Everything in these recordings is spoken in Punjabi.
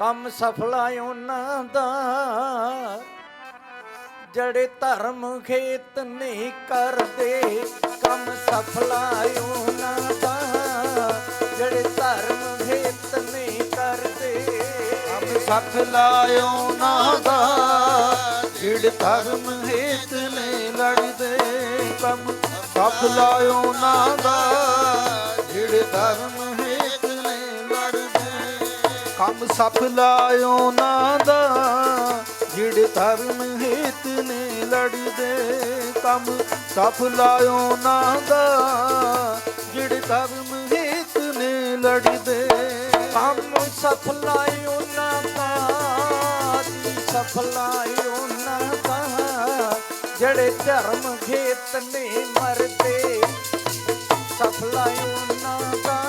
ਕੰਮ ਸਫਲਾ ਉਹਨਾਂ ਦਾ। ਜਿਹੜੇ ਧਰਮ ਖੇਤ ਨਹੀਂ ਕਰਦੇ, ਕੰਮ ਸਫਲਾ ਉਹਨਾਂ ਦਾ। ਜਿਹੜੇ ਧਰਮ ਖੇਤ ਨਹੀਂ ਕਰਦੇ, ਕੰਮ ਸਫਲਾ ਲਾਇਓ ਦਾ। ਜਿਹੜੇ ਧਰਮ ਹੇਤ ਨਹੀਂ ਲੜਦੇ, ਕੰਮ ਸੱਖ ਲਾਇਓ ਦਾ। ਜਿੜ ਧਰਮ ਕੰਮ ਸੱਖ ਲਾਇਓ ਨਾ ਦਾ। ਜਿੜ ਧਰਮ ਹੇਤ ਨੇ ਲੜਦੇ, ਕੰਮ ਸੱਖ ਲਾਇਓ ਨਾ ਦਾ। ਜਿੜ ਧਰਮ ਹੇਤ ਨੇ ਲੜਦੇ, ਕੰਮ ਸਫਲਾਈ ਉਹਨਾਂ ਦਾ। ਜੀ ਸਫਲਾਈ ਉਹਨਾਂ ਦਾ। ਜਿਹੜੇ ਧਰਮ ਖੇਤ ਨਹੀਂ ਮਰਦੇ ਸਫਲਾਈ ਉਹਨਾਂ ਦਾ।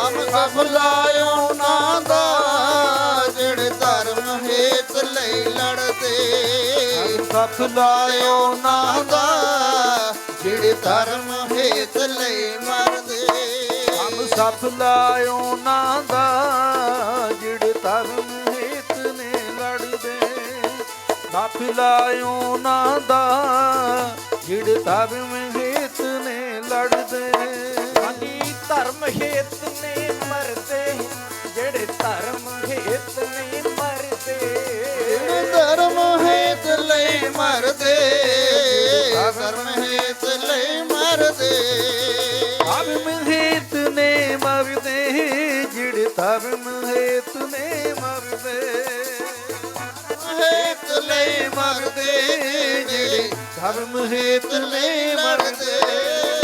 ਕੰਮ ਸਭ ਲਾਇਓ ਨਾ ਦਾ, ਜਿਹੜੇ ਧਰਮ ਹੇਤ ਲਈ ਲੜਦੇ। ਸਭ ਲਾਇਓ ਨਾ ਦਾ, ਜਿਹੜੇ ਧਰਮ ਹੇਤ ਲਈ ਮਰਦੇ। ਕੰਮ ਸਭ ਲਾਇਓ ਨਾ ਦਾ, ਜਿਹੜੇ ਧਰਮ ਹੇਤ ਨੇ ਲੜਦੇ। ਸਭ ਲਾਇਓ ਨਾ ਦਾ, ਜਿਹੜੇ ਧਰਮ ਹੇਤ ਨੇ ਲੜਦੇ। ਹਾਂਜੀ ਧਰਮ ਹੇਤ ਨੇ ਮਰਦੇ ਜਿਹੜੇ ਧਰਮ ਹੇਤ ਨਹੀਂ ਮਰਦੇ ਧਰਮ ਹੇਤ ਲਈ ਮਰਦੇ ਧਰਮ ਹੇਤ ਲਈ ਮਰਦੇ। ਧਰਮ ਹੇਤ ਨੇ ਮਰਦੇ ਜਿਹੜੇ ਧਰਮ ਹੇਤ ਨੇ ਮਰਦੇ। ਹੇਤ ਲਈ ਮਰਦੇ ਜਿਹੜੇ ਧਰਮ ਹੇਤ ਲਈ ਮਰਦੇ।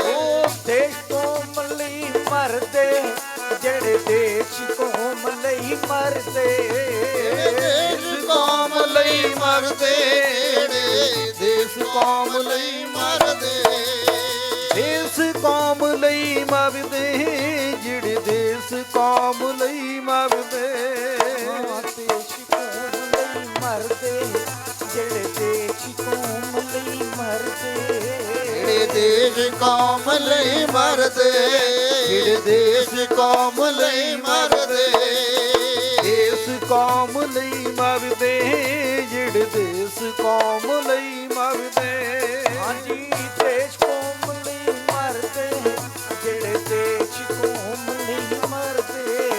ਉਹ ਦੇਸ਼ ਕੌਮ ਲਈ ਮਰਦੇ ਜਿਹੜੇ ਦੇਸ਼ ਕੌਮ ਲਈ ਮਰਦੇ ਦੇਸ਼ ਕੌਮ ਲਈ ਮਰਦੇ ਦੇਸ਼ ਕੌਮ ਲਈ ਮਰਦੇ। ਦੇਸ਼ ਕੌਮ ਲਈ ਮਰਦੇ ਜਿਹੜੇ ਦੇਸ਼ ਕੌਮ ਲਈ ਮਰਦੇ। ਦੇਸ਼ ਕੌਮ ਲਈ ਮਰਦੇ ਜਿਹੜੇ ਦੇਸ਼ ਕੌਮ ਲਈ ਮਰਦੇ। ਜਿਹੜੇ ਦੇਸ਼ ਕੌਮ ਲਈ ਮਰਦੇ। ਜਿਹੜੇ ਦੇਸ਼ ਕੌਮ ਲਈ ਮਰਦੇ। ਦੇਸ਼ ਕੌਮ ਲਈ ਮਰਦੇ, ਜਿਹੜੇ ਦੇਸ਼ ਕੌਮ ਲਈ ਮਰਦੇ। ਹਾਂਜੀ, ਦੇਸ਼ ਕੌਮ ਲਈ ਮਰਦੇ, ਜਿਹੜੇ ਦੇਸ਼ ਕੌਮ ਲਈ ਮਰਦੇ।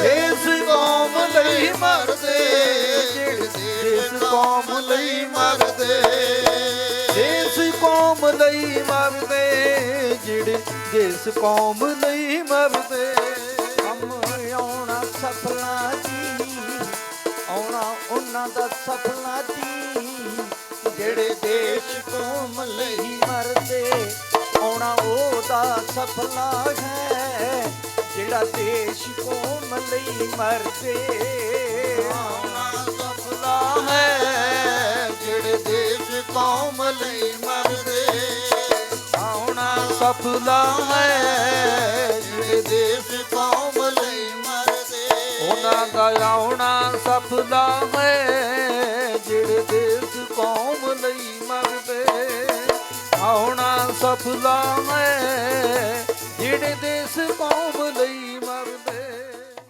ਦੇਸ਼ ਕੌਮ ਲਈ ਮਰਦੇ, ਜਿਹੜੇ ਦੇਸ਼ ਕੌਮ ਲਈ ਮਰਦੇ। ਦੇਸ਼ ਕੌਮ ਲਈ ਦੇਸ਼ ਕੌਮ ਲਈ ਮਰਦੇ। ਕੰਮ ਆਉਣਾ ਸਫਲਾ ਜੀ, ਆਉਣਾ ਉਹਨਾਂ ਦਾ ਸਫਲਾ ਜੀ, ਜਿਹੜੇ ਦੇਸ਼ ਕੌਮ ਲਈ ਮਰਦੇ। ਆਉਣਾ ਉਹਦਾ ਸਫਲਾ ਹੈ, ਜਿਹੜਾ ਦੇਸ਼ ਕੌਮ ਲਈ ਮਰਦੇ। ਆਉਣਾ ਸਫਲਾ ਹੈ, ਜਿਹੜੇ ਦੇਸ਼ ਕੌਮ ਲਈ ਮਰਦੇ। ਸਫਲਾ ਹੈ, ਜਿਹੜੇ ਦੇਸ਼ ਕੌਮ ਲਈ ਮਰਦੇ। ਉਹਨਾਂ ਦਾ ਆਉਣਾ ਸਫਲਾ ਹੈ, ਜਿਹੜੇ ਦੇਸ਼ ਕੌਮ ਲਈ ਮਰਦੇ। ਆਉਣਾ ਸਫਲਾ ਹੈ, ਜਿਹੜੇ ਦੇਸ਼ ਕੌਮ ਲਈ